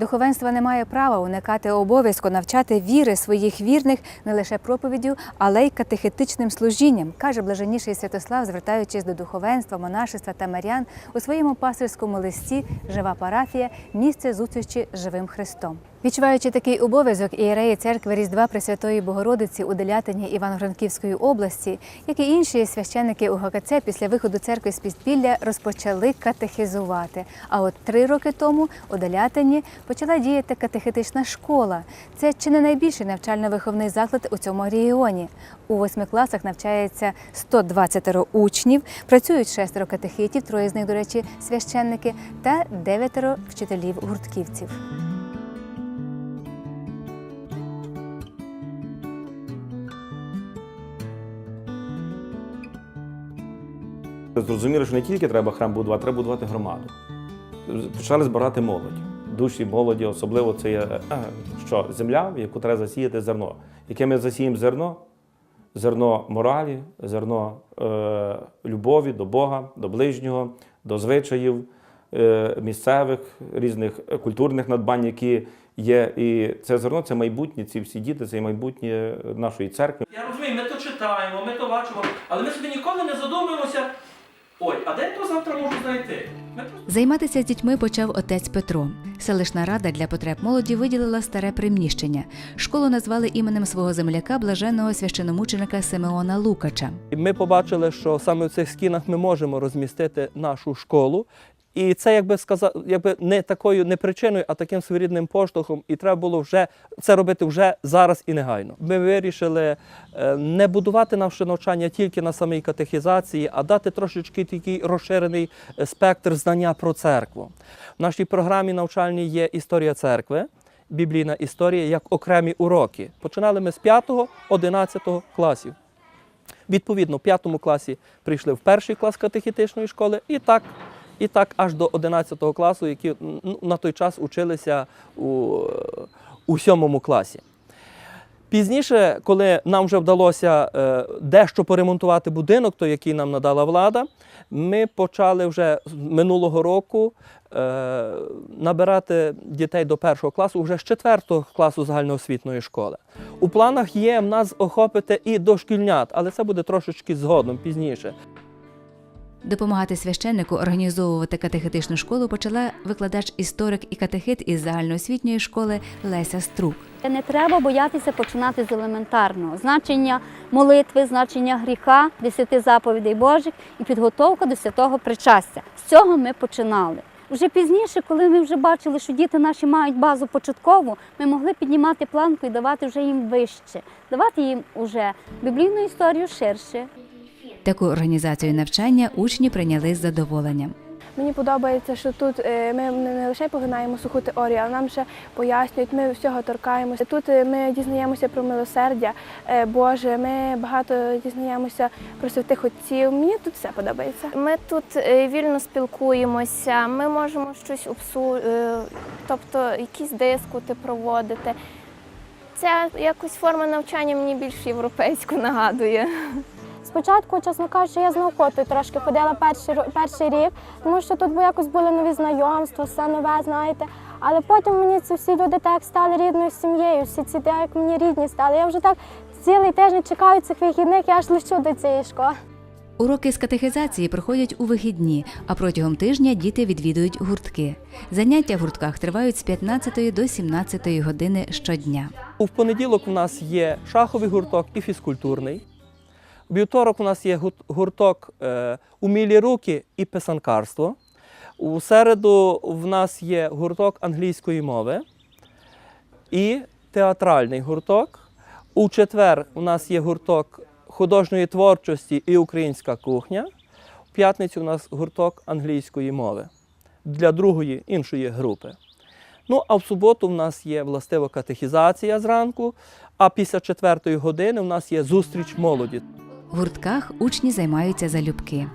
Духовенство не має права уникати обов'язку навчати віри своїх вірних не лише проповіддю, але й катехетичним служінням, каже блаженніший Святослав, звертаючись до духовенства, монашества та марян у своєму пасторському листі Жива парафія місце зустрічі живим Христом. Відчуваючи такий обов'язок, ієреї церкви Різдва Пресвятої Богородиці у Делятині Івано-Франківської області, як і інші священники УГКЦ після виходу церкви з підпілля розпочали катехизувати. А от три роки тому у Делятині почала діяти катехетична школа. Це чи не найбільший навчально-виховний заклад у цьому регіоні. У восьми класах навчається 120 учнів, працюють шестеро катехитів, троє з них, до речі, священники, та дев'ятеро вчителів Зрозуміли, що не тільки треба храм будувати, треба будувати громаду. Почали збирати молодь. Душі молоді, особливо це є е, що, земля, в яку треба засіяти зерно. Яке ми засіємо зерно? Зерно моралі, зерно е, любові до Бога, до ближнього, до звичаїв е, місцевих, різних культурних надбань, які є. І це зерно це майбутнє, ці всі діти, це майбутнє нашої церкви. Я розумію, ми то читаємо, ми то бачимо, але ми собі ніколи не задумуємося. Ой, а де то завтра можу знайти? Ми Займатися з дітьми почав отець Петро. Селищна рада для потреб молоді виділила старе приміщення. Школу назвали іменем свого земляка, блаженного священомученика Симеона Лукача. Ми побачили, що саме в цих стінах ми можемо розмістити нашу школу. І це, якби сказати, якби не такою не причиною, а таким своєрідним поштовхом. І треба було вже це робити вже зараз і негайно. Ми вирішили е, не будувати наше навчання тільки на самій катехізації, а дати трошечки такий розширений е, спектр знання про церкву. В нашій програмі навчальній є історія церкви, біблійна історія як окремі уроки. Починали ми з 5-11 класів. Відповідно, в п'ятому класі прийшли в перший клас катехітичної школи, і так, і так аж до 11 класу, які ну, на той час училися у, у сьомому класі. Пізніше, коли нам вже вдалося е, дещо поремонтувати будинок, той, який нам надала влада, ми почали вже з минулого року е, набирати дітей до першого класу вже з четвертого класу загальноосвітньої школи. У планах є в нас охопити і дошкільнят, але це буде трошечки згодом, пізніше. Допомагати священнику організовувати катехетичну школу почала викладач історик і катехит із загальноосвітньої школи Леся Струк. Не треба боятися починати з елементарного значення молитви, значення гріха, десяти заповідей Божих і підготовка до святого причастя. З цього ми починали. Вже пізніше, коли ми вже бачили, що діти наші мають базу початкову, ми могли піднімати планку і давати вже їм вище, давати їм уже біблійну історію ширше. Таку організацію навчання учні прийняли з задоволенням. Мені подобається, що тут е, ми не лише погинаємо суху теорію, але нам ще пояснюють, ми всього торкаємося. Тут е, ми дізнаємося про милосердя е, Боже, ми багато дізнаємося про святих отців. Мені тут все подобається. Ми тут вільно спілкуємося, ми можемо щось обсу... тобто якісь дискути проводити. Ця якось форма навчання мені більш європейську нагадує. Спочатку, чесно кажучи, я з наукотою трошки ходила перший, перший рік, тому що тут бо якось були нові знайомства, все нове, знаєте. Але потім мені ці всі люди так стали рідною сім'єю, всі ці так як мені рідні стали. Я вже так цілий тиждень чекаю цих вихідних, я аж лечу до цієї школи. Уроки з катехизації проходять у вихідні, а протягом тижня діти відвідують гуртки. Заняття в гуртках тривають з 15 до 17 години щодня. У понеділок у нас є шаховий гурток і фізкультурний. У вівторок у нас є гурток е, умілі руки і писанкарство. У середу в нас є гурток англійської мови і театральний гурток. У четвер у нас є гурток художньої творчості і українська кухня. У п'ятницю у нас гурток англійської мови для другої іншої групи. Ну, а в суботу в нас є властива катехізація зранку, а після четвертої години в нас є зустріч молоді. В гуртках учні займаються залюбки.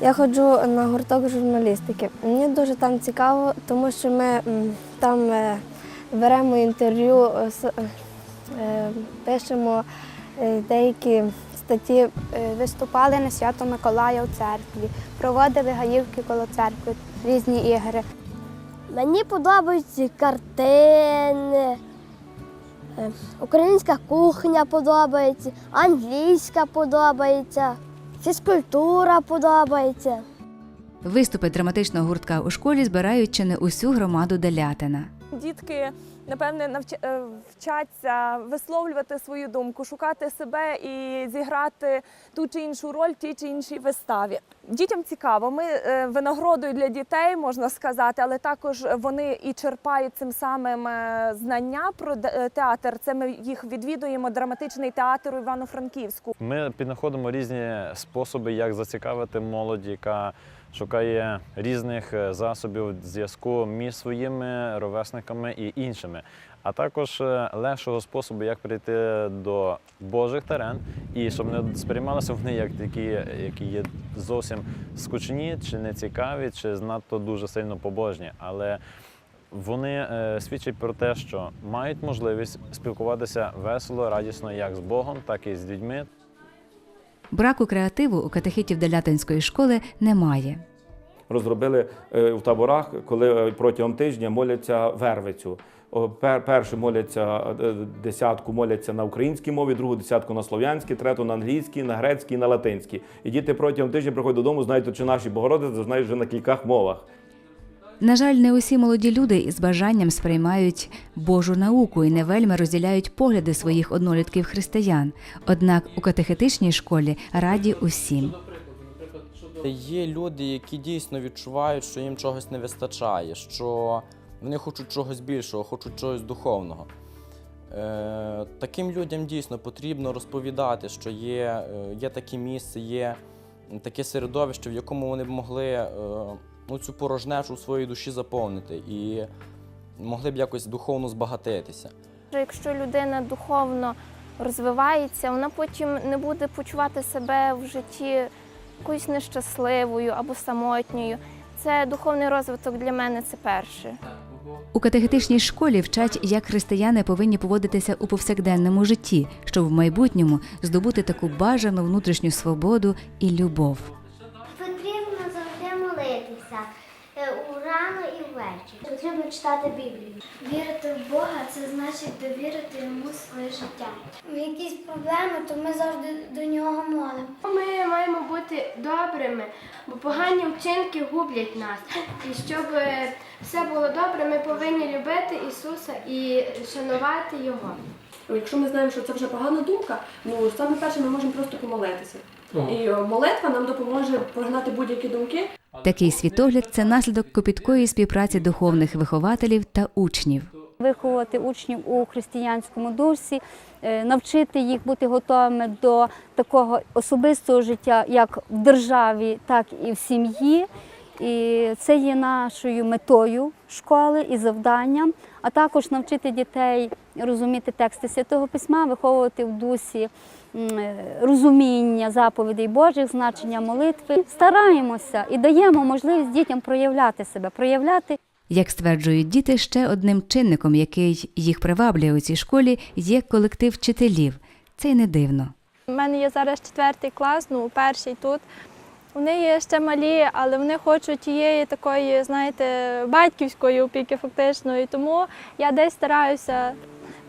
Я ходжу на гурток журналістики. Мені дуже там цікаво, тому що ми там е, беремо інтерв'ю, е, е, пишемо деякі статті. Виступали на свято Миколая у церкві, проводили гаївки коло церкви, різні ігри. Мені подобаються картини, українська кухня подобається, англійська подобається, фізкультура подобається. Виступи драматичного гуртка у школі збирають чи не усю громаду Делятина. Дітки, напевне, е, вчаться висловлювати свою думку, шукати себе і зіграти ту чи іншу роль в тій чи іншій виставі. Дітям цікаво. Ми е, винагородою для дітей, можна сказати, але також вони і черпають цим самим е, знання про театр. Це ми їх відвідуємо драматичний театр у Івано-Франківську. Ми піднаходимо різні способи, як зацікавити молодь, яка шукає різних е, засобів зв'язку між своїми ровесниками і іншими. А також е, легшого способу, як прийти до Божих терен, і щоб не сприймалися вони як такі, які є зовсім скучні, чи нецікаві, чи надто дуже сильно побожні. Але вони е, свідчать про те, що мають можливість спілкуватися весело, радісно як з Богом, так і з людьми, Браку креативу у катехитів Делятинської школи немає. Розробили е, в таборах, коли е, протягом тижня моляться вервицю. О, пер- Першу моляться е, десятку моляться на українській мові, другу десятку на слов'янській, третю на англійській, на грецькій, на латинській. І діти протягом тижня приходять додому, знають, чи наші Богородиці, знають вже на кількох мовах. На жаль, не усі молоді люди із бажанням сприймають Божу науку і не вельми розділяють погляди своїх однолітків християн. Однак у катехетичній школі раді усім. Є люди, які дійсно відчувають, що їм чогось не вистачає, що вони хочуть чогось більшого, хочуть чогось духовного. Е, таким людям дійсно потрібно розповідати, що є, е, є таке місце, є таке середовище, в якому вони б могли е, ну, цю порожнечу у своїй душі заповнити і могли б якось духовно збагатитися. Якщо людина духовно розвивається, вона потім не буде почувати себе в житті якоюсь нещасливою або самотньою. Це духовний розвиток для мене це перше. У катехетичній школі вчать, як християни повинні поводитися у повсякденному житті, щоб в майбутньому здобути таку бажану внутрішню свободу і любов. Потрібно завжди молитися е, у рано і. Потрібно читати Біблію. Вірити в Бога це значить довірити йому своє життя. В якісь проблеми, то ми завжди до нього молимо. Ми маємо бути добрими, бо погані вчинки гублять нас. І щоб е, все було добре, ми повинні любити Ісуса і шанувати Його. Якщо ми знаємо, що це вже погана думка, ну саме перше ми можемо просто помолитися. І молитва нам допоможе прогнати будь-які думки. Такий світогляд це наслідок копіткої співпраці духовних вихователів та учнів. виховувати учнів у християнському дусі, е, навчити їх бути готовими до такого особистого життя, як в державі, так і в сім'ї. І це є нашою метою школи і завданням, а також навчити дітей розуміти тексти Святого Письма, виховувати в дусі е, розуміння заповідей Божих, значення молитви. Стараємося і даємо можливість дітям проявляти себе, проявляти Як стверджують діти, ще одним чинником, який їх приваблює у цій школі, є колектив вчителів. Це й не дивно. У мене є зараз четвертий клас, ну перший тут. Вони є ще малі, але вони хочуть тієї такої, знаєте, батьківської опіки фактично. І тому я десь стараюся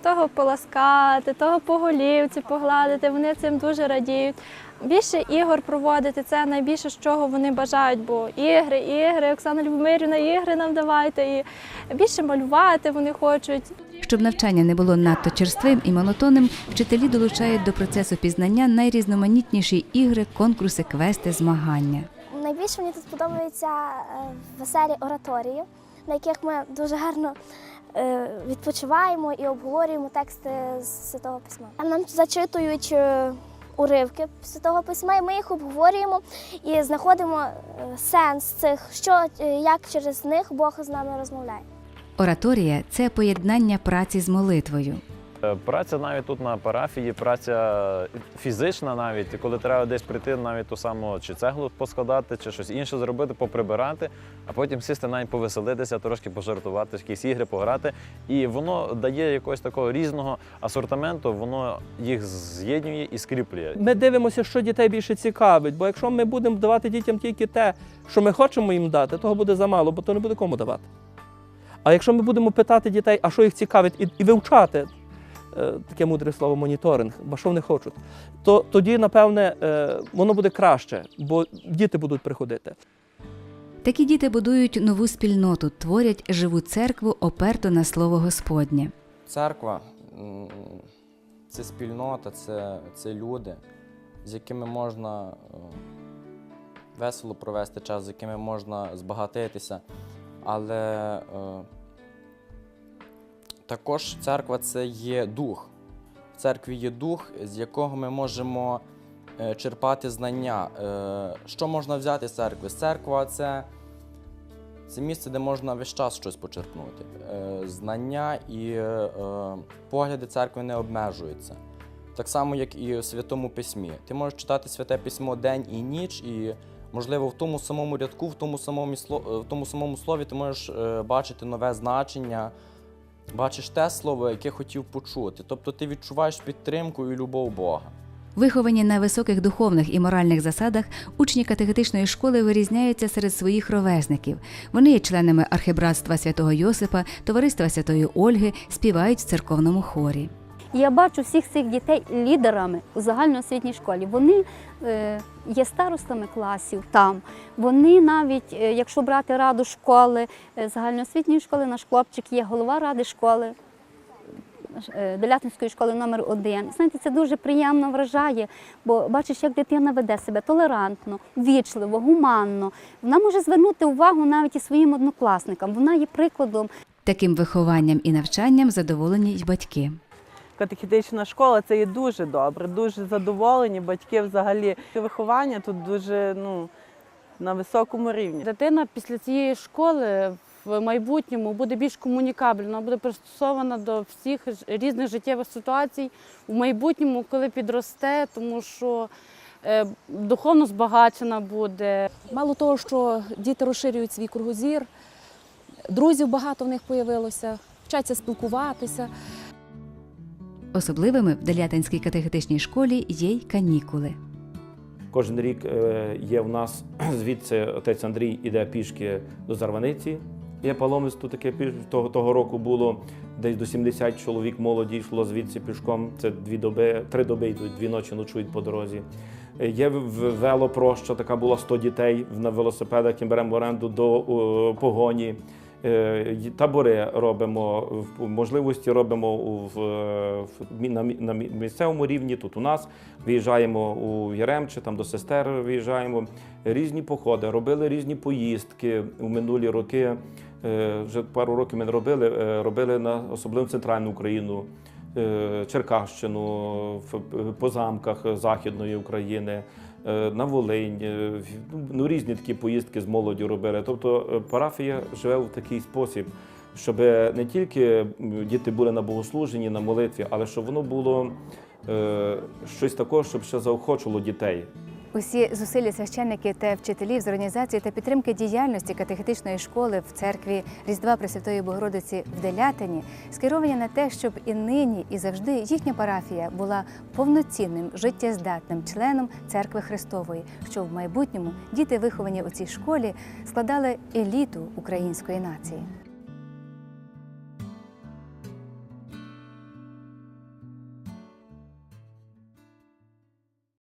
того поласкати, того по голівці погладити. Вони цим дуже радіють. Більше ігор проводити це найбільше, з чого вони бажають, бо ігри, ігри, Оксана Любомирівна, ігри нам давайте. І більше малювати вони хочуть. Щоб навчання не було надто черствим і монотонним, вчителі долучають до процесу пізнання найрізноманітніші ігри, конкурси, квести, змагання. Найбільше мені тут подобаються е, веселі ораторії, на яких ми дуже гарно відпочиваємо і обговорюємо тексти з Святого Письма. А Нам зачитують е, уривки Святого Письма, і ми їх обговорюємо і знаходимо е, сенс цих, що е, як через них Бог з нами розмовляє. Ораторія це поєднання праці з молитвою. Е, Праця навіть тут на парафії, праця фізична навіть, коли треба десь прийти, навіть ту саму чи цеглу поскладати, чи щось інше зробити, поприбирати, а потім сісти навіть повеселитися, трошки пожартувати, якісь ігри пограти. І воно дає якогось такого різного асортименту, воно їх з'єднує і скріплює. Ми дивимося, що дітей більше цікавить, бо якщо ми будемо давати дітям тільки те, що ми хочемо їм дати, того буде замало, бо то не буде кому давати. А якщо ми будемо питати дітей, а що їх цікавить, і, і вивчати таке мудре слово моніторинг, бо що вони хочуть, то тоді, напевне, е, воно буде краще, бо діти будуть приходити. Такі діти будують нову спільноту, творять живу церкву, оперту на слово Господнє. Церква це спільнота, це, це люди, з якими можна е, весело провести час, з якими можна збагатитися. Але е, також церква це є дух. В церкві є дух, з якого ми можемо е, черпати знання. Е, Що можна взяти з церкви? Церква це це місце, де можна весь час щось почерпнути. Е, Знання і погляди церкви не обмежуються. Так само, як і в Святому Письмі. Ти можеш читати святе письмо день і ніч, і, можливо, в тому самому рядку, в тому самому, в тому самому слові ти можеш бачити нове значення, бачиш те слово, яке хотів почути. Тобто ти відчуваєш підтримку і любов Бога. Виховані на високих духовних і моральних засадах, учні катехетичної школи вирізняються серед своїх ровесників. Вони є членами архібратства святого Йосипа, товариства Святої Ольги, співають в церковному хорі. І я бачу всіх цих дітей лідерами у загальноосвітній школі. Вони е, є старостами класів там. Вони навіть, е, якщо брати раду школи, е, загальноосвітньої школи, наш хлопчик є голова ради школи. Делятинської школи номер 1 Знаєте, це дуже приємно вражає, бо бачиш, як дитина веде себе толерантно, вічливо, гуманно. Вона може звернути увагу навіть і своїм однокласникам. Вона є прикладом Таким вихованням і навчанням задоволені й батьки. Катехетична школа це є дуже добре, дуже задоволені. Батьки взагалі виховання тут дуже ну, на високому рівні. Дитина після цієї школи в майбутньому буде більш комунікабельна, буде пристосована до всіх різних життєвих ситуацій в майбутньому, коли підросте, тому що е, духовно збагачена буде. Мало того, що діти розширюють свій кругозір, друзів багато в них появилося, вчаться спілкуватися. Особливими в Делятинській катехетичній школі є й канікули. Кожен рік е, є в нас звідси отець Андрій іде пішки до Зарваниці. Є паломництво таке того, того року було десь до 70 чоловік молоді йшло звідси пішком. Це дві доби, три доби йдуть, дві ночі ночують по дорозі. Е, Є велопроща, така була 100 дітей на велосипедах, які беремо в оренду до погоні. Е, Табори робимо, можливості робимо в, в на на місцевому рівні. Тут у нас виїжджаємо у Яремче, там до сестер виїжджаємо. Різні походи, робили різні поїздки у минулі роки. Е, Вже пару років ми не робили, е, робили на особливо центральну Україну, Черкащину, по замках Західної України, на Волинь. е, Ну, різні такі поїздки з молоддю робили. Тобто е, парафія живе в такий спосіб, щоб не тільки діти були на богослуженні, на молитві, але щоб воно було е, щось такого, щоб ще заохочувало дітей. Усі зусилля священників та вчителів з організації та підтримки діяльності катехетичної школи в церкві Різдва Пресвятої Богородиці в Делятині скеровані на те, щоб і нині, і завжди їхня парафія була повноцінним життєздатним членом церкви Христової, що в майбутньому діти, виховані у цій школі, складали еліту української нації.